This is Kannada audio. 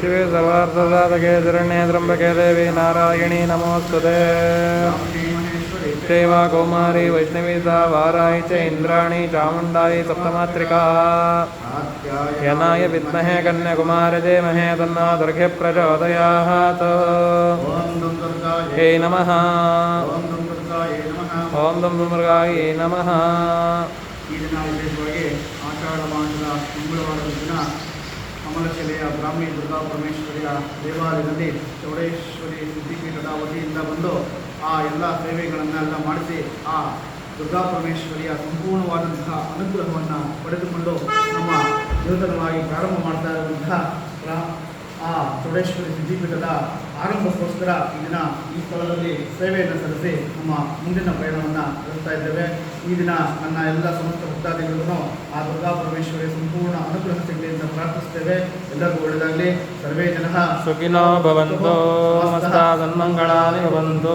शिवे सर्वार्थसाधके शरण्ये त्र्यम्बके नारायणी नमोऽस्तुते। देवा कौमारी, वैष्णवीता वारायि च, इन्द्राणि चामुण्डायि सप्तमात्रिका। यनाय विद्महे कन्याकुमारजेमहे तन्ना दुर्घ्यप्रचोदयात् हे नमः। ॐ दुं दुर्गायै नमः। ಅಮಲಶಿಲೆಯ ಬ್ರಾಹ್ಮಿ ದುರ್ಗಾ ಪರಮೇಶ್ವರಿಯ ದೇವಾಲಯದಲ್ಲಿ ಚೌಡೇಶ್ವರಿ ಸಿದ್ಧಿಪೀಠದ ವತಿಯಿಂದ ಬಂದು ಆ ಎಲ್ಲ ಸೇವೆಗಳನ್ನೆಲ್ಲ ಮಾಡಿಸಿ ಆ ದುರ್ಗಾ ಪರಮೇಶ್ವರಿಯ ಸಂಪೂರ್ಣವಾದಂತಹ ಅನುಗ್ರಹವನ್ನು ಪಡೆದುಕೊಂಡು ನಮ್ಮ ನೂತನವಾಗಿ ಪ್ರಾರಂಭ ಮಾಡ್ತಾ ಇರುವಂತಹ ಆ ಚೌಡೇಶ್ವರಿ ಸಿದ್ಧಿಪೀಠದ ಆರಂಭಕ್ಕೋಸ್ಕರ ಈ ದಿನ ಈ ಸ್ಥಳದಲ್ಲಿ ಸೇವೆಯನ್ನು ಸಲ್ಲಿಸಿ ನಮ್ಮ ಮುಂದಿನ ಪ್ರಯಾಣವನ್ನು ನಡೆಸ್ತಾ ಇದ್ದೇವೆ. ಈ ದಿನ ನನ್ನ ಎಲ್ಲ ಸಮಸ್ತ ಭಕ್ತಾದಿಗಳಿಗೂ ಅಂತ ಪ್ರಾರ್ಥಿಸ್ತೇವೆ ಎಲ್ಲರಿಗೂ ಒಳ್ಳೆಯದಾಗಲಿ. ಸರ್ವೇ ಜನ ಸುಖಿನೋ ಭವಂತೋ ಸಮಸ್ತ ಸನ್ಮಂಗಳಾನಿ ಭವಂತು.